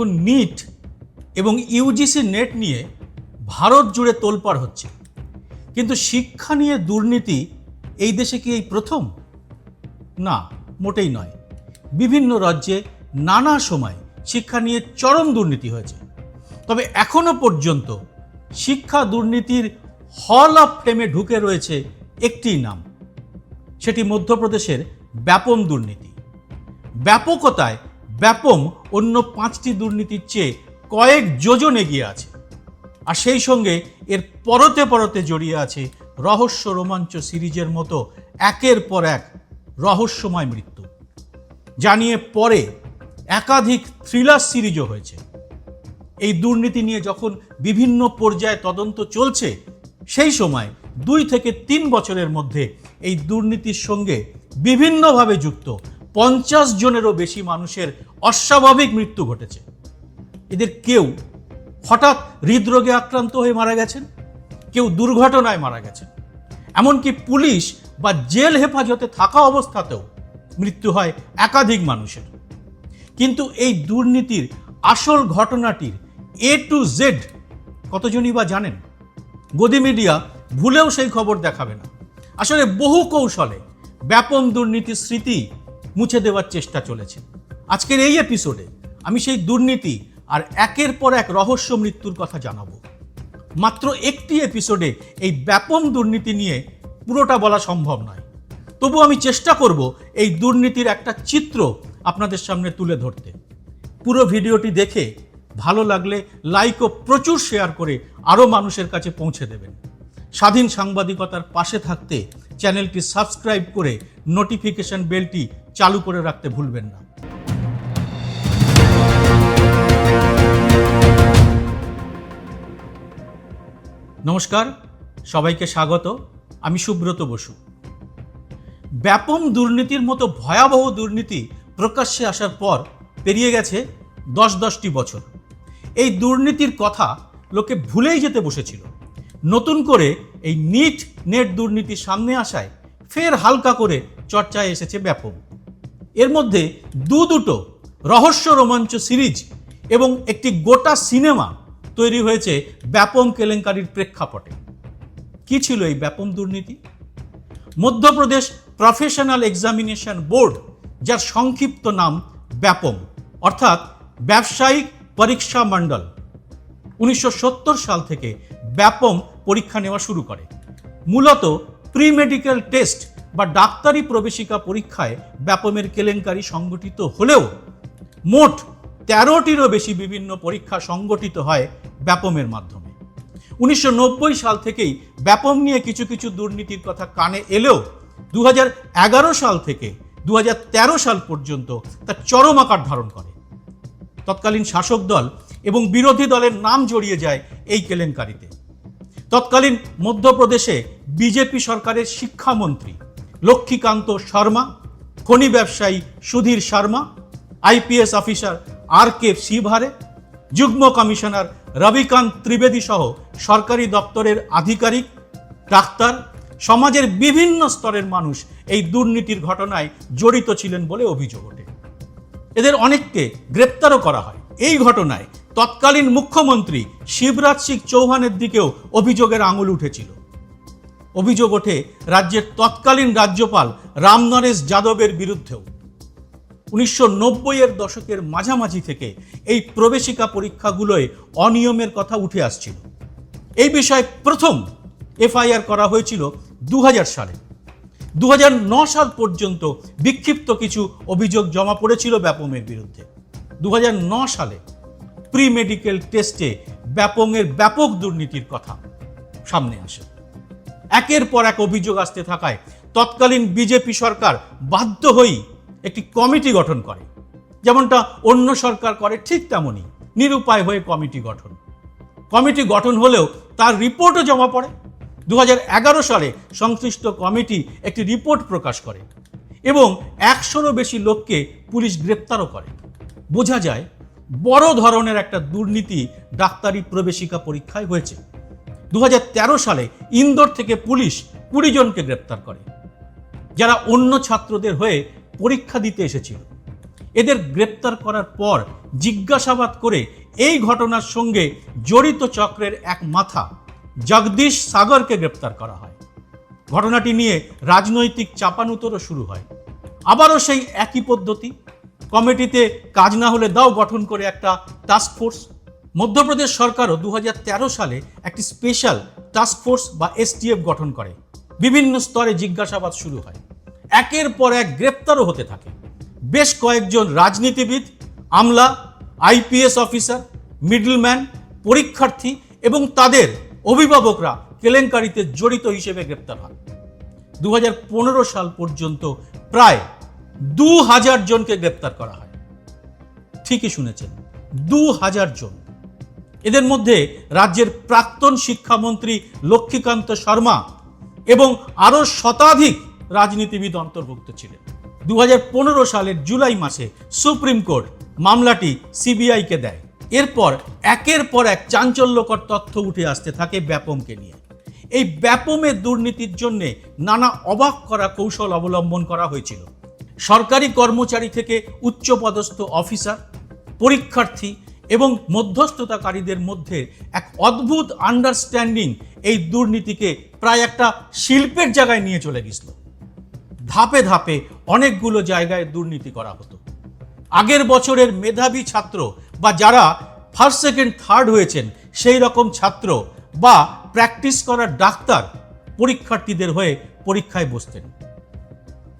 এখন নিট এবং UGC net নিয়ে ভারত জুড়ে তোলপাড় হচ্ছে। কিন্তু শিক্ষা নিয়ে দুর্নীতি এই দেশে কি এই প্রথম? না, মোটেই নয়। বিভিন্ন রাজ্যে নানা সময় শিক্ষা নিয়ে চরম দুর্নীতি হয়েছে। তবে এখনও পর্যন্ত শিক্ষা দুর্নীতির হল অফ ফেমে ঢুকে রয়েছে একটি নাম। সেটি মধ্যপ্রদেশের ব্যাপন দুর্নীতি। ব্যাপকতায় ব্যাপম অন্য পাঁচটি দুর্নীতির চেয়ে কয়েক যোজন এগিয়ে আছে। আর সেই সঙ্গে এর পরতে পরতে জড়িয়ে আছে রহস্য রোমাঞ্চ সিরিজের মতো একের পর এক রহস্যময় মৃত্যু। জানিয়ে পরে একাধিক থ্রিলার সিরিজও হয়েছে। এই দুর্নীতি নিয়ে যখন বিভিন্ন পর্যায়ে তদন্ত চলছে, সেই সময় দুই থেকে তিন বছরের মধ্যে এই দুর্নীতির সঙ্গে বিভিন্নভাবে যুক্ত পঞ্চাশ জনেরও বেশি মানুষের অস্বাভাবিক মৃত্যু ঘটেছে। এদের কেউ হঠাৎ হৃদরোগে আক্রান্ত হয়ে মারা গেছেন, কেউ দুর্ঘটনায় মারা গেছেন। এমনকি পুলিশ বা জেল হেফাজতে থাকা অবস্থাতেও মৃত্যু হয় একাধিক মানুষের। কিন্তু এই দুর্নীতির আসল ঘটনাটির এ টু জেড কতজনই বা জানেন? গদি মিডিয়া ভুলেও সেই খবর দেখাবে না। আসলে বহু কৌশলে ব্যাপক দুর্নীতির স্মৃতি মুছে দেওয়ার চেষ্টা চলেছে। আজকের এই এপিসোডে আমি সেই দুর্নীতি আর একের পর এক রহস্য মৃত্যুর কথা জানাব। মাত্র একটি এপিসোডে এই ব্যাপক দুর্নীতি নিয়ে পুরোটা বলা সম্ভব নয়। তবু আমি চেষ্টা করব এই দুর্নীতির একটা চিত্র আপনাদের সামনে তুলে ধরতে। পুরো ভিডিওটি দেখে ভালো লাগলে লাইক ও প্রচুর শেয়ার করে আরও মানুষের কাছে পৌঁছে দেবেন। স্বাধীন সাংবাদিকতার পাশে থাকতে চ্যানেলটি সাবস্ক্রাইব করে নোটিফিকেশন বেলটি চালু করে রাখতে ভুলবেন না। নমস্কার, সবাইকে স্বাগত। আমি সুব্রত বসু। ব্যাপম দুর্নীতির মতো ভয়াবহ দুর্নীতি প্রকাশ্যে আসার পর পেরিয়ে গেছে দশ দশটি বছর। এই দুর্নীতির কথা লোকে ভুলেই যেতে বসেছিল। নতুন করে এই নিট নেট দুর্নীতি সামনে আসায় ফের হালকা করে চর্চায় এসেছে ব্যাপক এর মধ্যে দু দুটো রহস্য রোমাঞ্চ সিরিজ এবং একটি গোটা সিনেমা তৈরি হয়েছে ব্যাপম কেলেঙ্কারির প্রেক্ষাপটে। কি ছিল এই ব্যাপম দুর্নীতি? মধ্যপ্রদেশ প্রফেশনাল এক্সামিনেশন বোর্ড যার সংক্ষিপ্ত নাম ব্যাপম, অর্থাৎ ব্যবসায়িক পরীক্ষা মণ্ডল, উনিশশো সত্তর সাল থেকে ব্যাপম পরীক্ষা নেওয়া শুরু করে। মূলত প্রি মেডিকেল টেস্ট বা ডাক্তারি প্রবেশিকা পরীক্ষায় ব্যাপমের কেলেঙ্কারি সংগঠিত হলেও মোট তেরোটিরও বেশি বিভিন্ন পরীক্ষা সংগঠিত হয় ব্যাপমের মাধ্যমে। উনিশশো নব্বই সাল থেকেই ব্যাপম নিয়ে কিছু কিছু দুর্নীতির কথা কানে এলেও দু হাজার এগারো সাল থেকে দু হাজার তেরো সাল পর্যন্ত তা চরম আকার ধারণ করে। তৎকালীন শাসক দল এবং বিরোধী দলের নাম জড়িয়ে যায় এই কেলেঙ্কারিতে। তৎকালীন মধ্যপ্রদেশে বিজেপি সরকারের শিক্ষামন্ত্রী লক্ষ্মীকান্ত শর্মা, খনি ব্যবসায়ী Sudhir Sharma, IPS officer R K Shivhare, যুগ্ম কমিশনার রবিকান্ত ত্রিবেদী সহ সরকারি দপ্তরের আধিকারিক, ডাক্তার, সমাজের বিভিন্ন স্তরের মানুষ এই দুর্নীতির ঘটনায় জড়িত ছিলেন বলে অভিযোগ ওঠে। এদের অনেককে গ্রেপ্তারও করা হয়। এই ঘটনায় তৎকালীন মুখ্যমন্ত্রী শিবরাজ সিং চৌহানের দিকেও অভিযোগের আঙুল উঠেছিল। অভিযোগ ওঠে রাজ্যের তৎকালীন রাজ্যপাল রামনরেশ যাদবের বিরুদ্ধেও। উনিশশো এর দশকের মাঝামাঝি থেকে এই প্রবেশিকা পরীক্ষাগুলোয় অনিয়মের কথা উঠে আসছিল। এই বিষয়ে প্রথম এফআইআর করা হয়েছিল দু হাজার সালে দু সাল পর্যন্ত বিক্ষিপ্ত কিছু অভিযোগ জমা পড়েছিল ব্যাপমের বিরুদ্ধে। দু সালে প্রি মেডিকেল টেস্টে ব্যাপংয়ের ব্যাপক দুর্নীতির কথা সামনে আসে। একের পর এক অভিযোগ আসতে থাকায় তৎকালীন বিজেপি সরকার বাধ্য হয়েই একটি কমিটি গঠন করে। যেমনটা অন্য সরকার করে ঠিক তেমনই, নিরুপায় হয়ে কমিটি গঠন। কমিটি গঠন হলেও তার রিপোর্টও জমা পড়ে। দু হাজার এগারো সালে সংশ্লিষ্ট কমিটি একটি রিপোর্ট প্রকাশ করে এবং একশোরও বেশি লোককে পুলিশ গ্রেপ্তারও করে। বোঝা যায়, বড় ধরনের একটা দুর্নীতি ডাক্তারি প্রবেশিকা পরীক্ষায় হয়েছে। দু হাজার তেরো সালে ইন্দোর থেকে পুলিশ কুড়ি জনকে গ্রেপ্তার করে, যারা অন্য ছাত্রদের হয়ে পরীক্ষা দিতে এসেছিল। এদের গ্রেপ্তার করার পর জিজ্ঞাসাবাদ করে এই ঘটনার সঙ্গে জড়িত চক্রের এক মাথা জগদীশ সাগরকে গ্রেপ্তার করা হয়। ঘটনাটি নিয়ে রাজনৈতিক চাপানুতরও শুরু হয়। আবারও সেই একই পদ্ধতি। কমিটিতে কাজ না হলে দাও গঠন করে একটা টাস্ক ফোর্স মধ্যপ্রদেশ সরকারও দু হাজার তেরো সালে একটি স্পেশাল টাস্ক ফোর্স বা এসটিএফ গঠন করে। বিভিন্ন স্তরে জিজ্ঞাসাবাদ শুরু হয়। একের পর এক গ্রেপ্তারও হতে থাকে। বেশ কয়েকজন রাজনীতিবিদ, আমলা আইপিএস অফিসার, মিডলম্যান, পরীক্ষার্থী এবং তাদের অভিভাবকরা কেলেঙ্কারিতে জড়িত হিসেবে গ্রেপ্তার হন। দু সাল পর্যন্ত প্রায় দু হাজার জনকে গ্রেপ্তার করা হয়। ঠিকই শুনেছেন দু হাজার জন। এদের মধ্যে রাজ্যের প্রাক্তন শিক্ষামন্ত্রী লক্ষ্মীকান্ত শর্মা এবং আরও শতাধিক রাজনীতিবিদ অন্তর্ভুক্ত ছিলেন। দু হাজার পনেরো সালের জুলাই মাসে সুপ্রিম কোর্ট মামলাটি সিবিআইকে দেয়। এরপর একের পর এক চাঞ্চল্যকর তথ্য উঠে আসতে থাকে ব্যাপমকে নিয়ে। এই ব্যাপমের দুর্নীতির জন্য নানা অবাক করা কৌশল অবলম্বন করা হয়েছিল। সরকারি কর্মচারী থেকে উচ্চপদস্থ অফিসার, পরীক্ষার্থী এবং মধ্যস্থতাকারীদের মধ্যে এক অদ্ভুত আন্ডারস্ট্যান্ডিং এই দুর্নীতিকে প্রায় একটা শিল্পের জায়গায় নিয়ে চলে গেছিল। ধাপে ধাপে অনেকগুলো জায়গায় দুর্নীতি করা হতো। আগের বছরের মেধাবী ছাত্র বা যারা ফার্স্ট সেকেন্ড থার্ড হয়েছেন, সেই রকম ছাত্র বা প্র্যাকটিস করা ডাক্তার পরীক্ষার্থীদের হয়ে পরীক্ষায় বসতেন।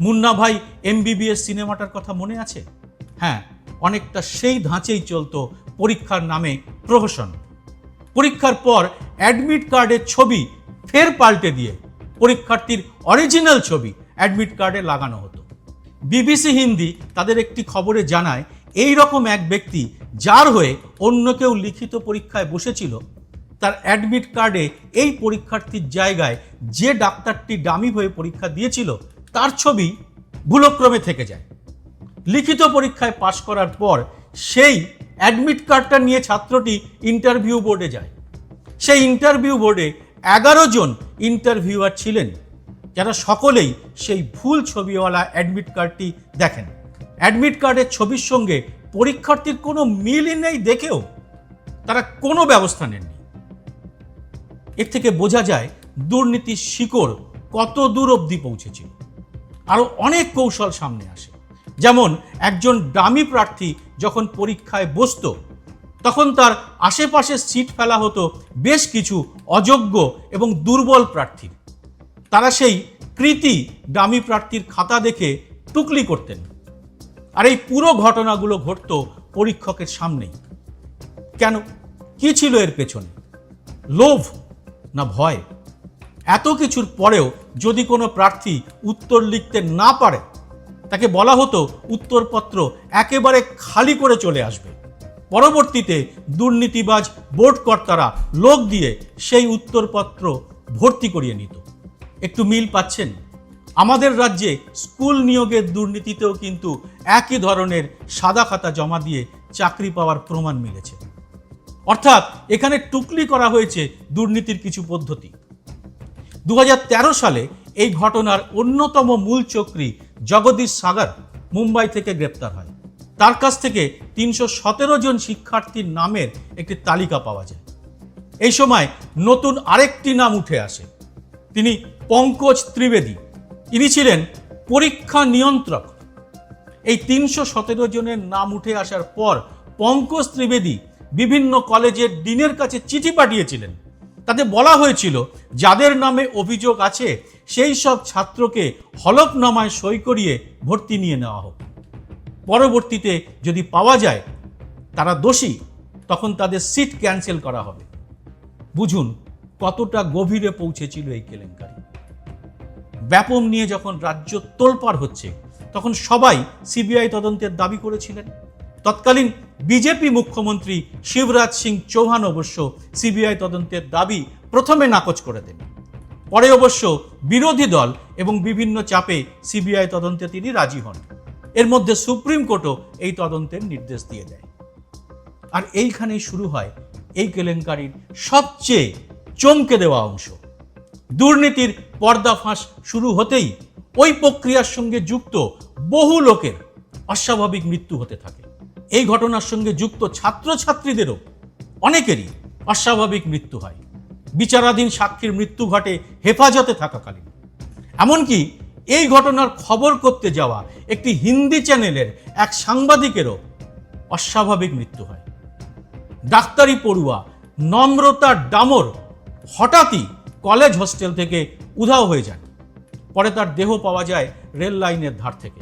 মুন্না ভাই এমবিবিএস সিনেমাটার কথা মনে আছে? হ্যাঁ অনেকটা সেই ধাঁচেই চলতো পরীক্ষার নামে প্রহসন। পরীক্ষার পর অ্যাডমিট কার্ডের ছবি ফের পাল্টে দিয়ে পরীক্ষার্থীর অরিজিনাল ছবি অ্যাডমিট কার্ডে লাগানো হতো। বিবিসি হিন্দি তাদের একটি খবরে জানায়, এই রকম এক ব্যক্তি যার হয়ে অন্য কেউ লিখিত পরীক্ষায় বসেছিল, তার অ্যাডমিট কার্ডে এই পরীক্ষার্থীর জায়গায় যে ডাক্তারটি ডামি হয়ে পরীক্ষা দিয়েছিল, তার ছবি ভুলক্রমে থেকে যায়। লিখিত পরীক্ষায় পাশ করার পর সেই অ্যাডমিট কার্ডটা নিয়ে ছাত্রটি ইন্টারভিউ বোর্ডে যায়। সেই ইন্টারভিউ বোর্ডে এগারো জন ইন্টারভিউয়ার ছিলেন, যারা সকলেই সেই ভুল ছবিওয়ালা অ্যাডমিট কার্ডটি দেখেন। অ্যাডমিট কার্ডের ছবির সঙ্গে পরীক্ষার্থীর কোনো মিলই নেই দেখেও তারা কোনো ব্যবস্থা নেননি। এর থেকে বোঝা যায় দুর্নীতির শিকড় কত দূর অবধি পৌঁছেছিল আরও অনেক কৌশল সামনে আসে। যেমন একজন ডামি প্রার্থী যখন পরীক্ষায় বসত, তখন তার আশেপাশে সিট ফেলা হতো বেশ কিছু অযোগ্য এবং দুর্বল প্রার্থীর। তারা সেই কৃতি ডামি প্রার্থীর খাতা দেখে টুকলি করতেন। আর এই পুরো ঘটনাগুলো ঘটত পরীক্ষকের সামনেই। কেন? কি ছিল এর পেছনে? লোভ না ভয়? এত কিছুর পরেও যদি কোনো প্রার্থী উত্তর লিখতে না পারে তাকে বলা হতো উত্তরপত্র একেবারে খালি করে চলে আসবে। পরবর্তীতে দুর্নীতিবাজ বোর্ড কর্তারা লোক দিয়ে সেই উত্তরপত্র ভর্তি করিয়ে নিত। একটু মিল পাচ্ছেন? আমাদের রাজ্যে স্কুল নিয়োগের দুর্নীতিতেও কিন্তু একই ধরনের সাদা খাতা জমা দিয়ে চাকরি পাওয়ার প্রমাণ মিলেছে। অর্থাৎ এখানে টুকলি করা হয়েছে দুর্নীতির কিছু পদ্ধতি। দু হাজার তেরো সালে এই ঘটনার অন্যতম মূল চক্রী জগদীশ সাগর মুম্বাই থেকে গ্রেপ্তার হয়। তার কাছ থেকে তিনশো সতেরো জন শিক্ষার্থীর নামের একটি তালিকা পাওয়া যায়। এই সময় নতুন আরেকটি নাম উঠে আসে। তিনি পঙ্কজ ত্রিবেদী। ইনি ছিলেন পরীক্ষা নিয়ন্ত্রক। এই তিনশো সতেরো জনের নাম উঠে আসার পর পঙ্কজ ত্রিবেদী বিভিন্ন কলেজের ডিনের কাছে চিঠি পাঠিয়েছিলেন। তাতে বলা হয়েছিল, যাদের নামে অভিযোগ আছে, সেই সব ছাত্রকে হলফনামায় সই করিয়ে ভর্তি নিয়ে নেওয়া হোক। পরবর্তীতে যদি পাওয়া যায়, তারা দোষী, তখন তাদের সিট ক্যান্সেল করা হবে। বুঝুন, কতটা গভীরে পৌঁছেছিল এই কেলেঙ্কারি। ব্যাপম নিয়ে যখন রাজ্য তোলপাড় হচ্ছে, তখন সবাই সিবিআই তদন্তের দাবি করেছিলেন। তৎকালীন বিজেপি মুখ্যমন্ত্রী শিবরাজ সিং চৌহান অবশ্য সিবিআই তদন্তের দাবি প্রথমে নাকচ করে দেন। পরে অবশ্য বিরোধী দল এবং বিভিন্ন চাপে সিবিআই তদন্তে তিনি রাজি হন। এর মধ্যে সুপ্রিম কোর্টও এই তদন্তের নির্দেশ দিয়ে দেয়। আর এইখানেই শুরু হয় এই কেলেঙ্কারির সবচেয়ে চমকে দেওয়া অংশ। দুর্নীতির পর্দাফাঁস শুরু হতেই ওই প্রক্রিয়ার সঙ্গে যুক্ত বহু লোকের অস্বাভাবিক মৃত্যু হতে থাকে। এই ঘটনার সঙ্গে যুক্ত ছাত্রছাত্রীদেরও অনেকেরই অস্বাভাবিক মৃত্যু হয়। বিচারাধীন সাক্ষীর মৃত্যু ঘটে হেফাজতে থাকাকালীন। এমনকি এই ঘটনার খবর করতে যাওয়া একটি হিন্দি চ্যানেলের এক সাংবাদিকেরও অস্বাভাবিক মৃত্যু হয়। ডাক্তারি পড়ুয়া নম্রতা ডামর হঠাৎই কলেজ হোস্টেল থেকে উধাও হয়ে যান। পরে তার দেহ পাওয়া যায় রেল লাইনের ধার থেকে।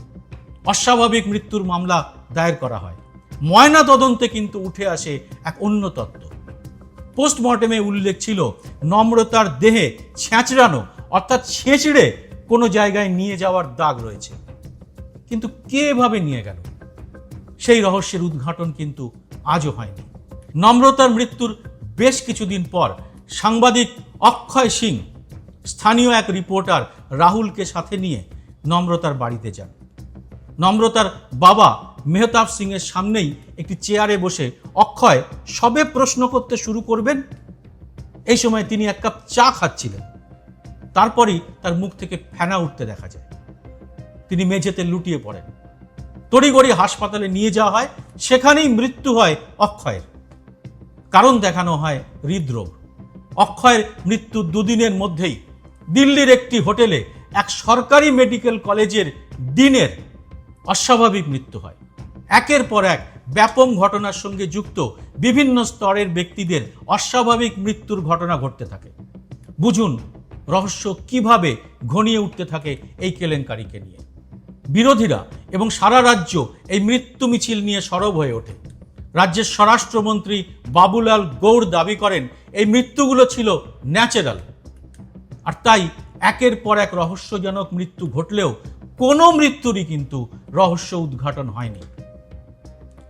অস্বাভাবিক মৃত্যুর মামলা দায়ের করা হয়। ময়না তদন্তে কিন্তু উঠে আসে এক অন্য তত্ত্ব। পোস্টমর্টেমে উল্লেখ ছিল, নম্রতার দেহে ছেঁচড়ানো, অর্থাৎ ছেঁচড়ে কোনো জায়গায় নিয়ে যাওয়ার দাগ রয়েছে। কিন্তু কে এভাবে নিয়ে গেল? সেই রহস্যের উদ্ঘাটন কিন্তু আজও হয়নি। নম্রতার মৃত্যুর বেশ কিছুদিন পর সাংবাদিক অক্ষয় সিং, স্থানীয় এক রিপোর্টার রাহুলকে সাথে নিয়ে নম্রতার বাড়িতে যান। নম্রতার বাবা মেহতাব সিংয়ের সামনেই একটি চেয়ারে বসে অক্ষয় সবে প্রশ্ন করতে শুরু করবেন, এই সময় তিনি এক কাপ চা খাচ্ছিলেন। তারপরই তার মুখ থেকে ফেনা উঠতে দেখা যায়। তিনি মেঝেতে লুটিয়ে পড়েন। তড়িগড়ি হাসপাতালে নিয়ে যাওয়া হয়, সেখানেই মৃত্যু হয় অক্ষয়ের। কারণ দেখানো হয় হৃদরোগ। অক্ষয়ের মৃত্যুর দুদিনের মধ্যেই। দিল্লির একটি হোটেলে এক সরকারি মেডিকেল কলেজের ডিনের অস্বাভাবিক মৃত্যু হয়। একের পর এক ব্যাপক ঘটনার সঙ্গে যুক্ত বিভিন্ন স্তরের ব্যক্তিদের অস্বাভাবিক মৃত্যুর ঘটনা ঘটতে থাকে। বুঝুন রহস্য কীভাবে ঘনিয়ে উঠতে থাকে এই কেলেঙ্কারিকে নিয়ে। বিরোধীরা এবং সারা রাজ্য এই মৃত্যু মিছিল নিয়ে সরব হয়ে ওঠে। রাজ্যের স্বরাষ্ট্রমন্ত্রী বাবুলাল গৌড় দাবি করেন, এই মৃত্যুগুলো ছিল ন্যাচারাল। আর তাই একের পর এক রহস্যজনক মৃত্যু ঘটলেও কোনো মৃত্যুরই কিন্তু রহস্য উদ্ঘাটন হয়নি।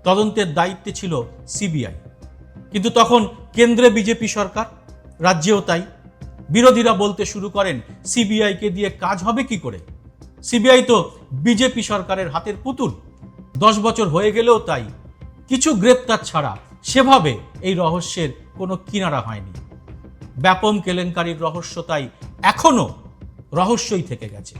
তদন্তের দায়িত্বে ছিল সিবিআই। কিন্তু তখন কেন্দ্রে বিজেপি সরকার, রাজ্যেও তাই। বিরোধীরা বলতে শুরু করেন, সিবিআইকে দিয়ে কাজ হবে কি করে? সিবিআই তো বিজেপি সরকারের হাতের পুতুল। দশ বছর হয়ে গেলেও তাই। কিছু গ্রেপ্তার ছাড়া সেভাবে এই রহস্যের কোনো কিনারা হয়নি। ব্যাপম কেলেঙ্কারির রহস্য তাই এখনও রহস্যই থেকে গেছে।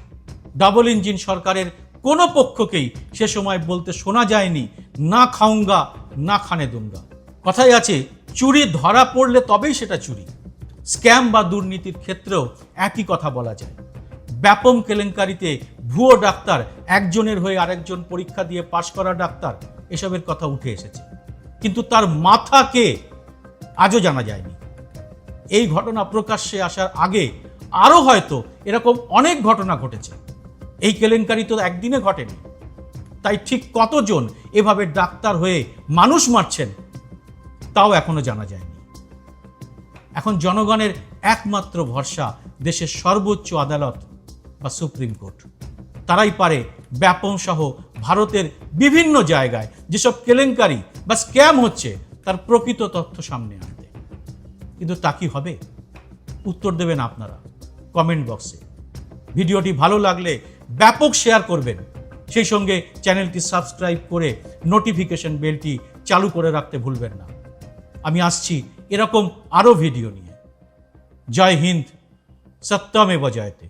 ডাবল ইঞ্জিন সরকারের কোনো পক্ষকেই সে সময় বলতে শোনা যায়নি না খাউঙ্গা না খানে দুঙ্গা। কথাই আছে, চুরি ধরা পড়লে তবেই সেটা চুরি। স্ক্যাম বা দুর্নীতির ক্ষেত্রেও একই কথা বলা যায়। ব্যাপম কেলেঙ্কারিতে ভুয়ো ডাক্তার, একজনের হয়ে আরেকজন পরীক্ষা দিয়ে পাশ করা ডাক্তার, এসবের কথা উঠে এসেছে। কিন্তু তার মাথা কে, আজও জানা যায়নি। এই ঘটনা প্রকাশ্যে আসার আগে আরও হয়তো এরকম অনেক ঘটনা ঘটেছে। এই কেলেঙ্কারি তো একদিনে ঘটেনি। তাই ঠিক কতজন এভাবে ডাক্তার হয়ে মানুষ মারছেন, তাও এখনও জানা যায়নি। এখন জনগণের একমাত্র ভরসা দেশের সর্বোচ্চ আদালত বা সুপ্রিম কোর্ট। তারাই পারে ব্যাপন সহ ভারতের বিভিন্ন জায়গায় যেসব কেলেঙ্কারি বা স্ক্যাম হচ্ছে, তার প্রকৃত তথ্য সামনে আনতে। কিন্তু তা কি হবে? উত্তর দেবেন আপনারা কমেন্ট বক্সে। ভিডিওটি ভালো লাগলে ব্যাপক শেয়ার করবেন। সেই সঙ্গে চ্যানেলটি সাবস্ক্রাইব করে নোটিফিকেশন বেলটি চালু করে রাখতে ভুলবেন না। আমি আসছি এরকম আরও ভিডিও নিয়ে। জয় হিন্দ, সত্যমে জয়তে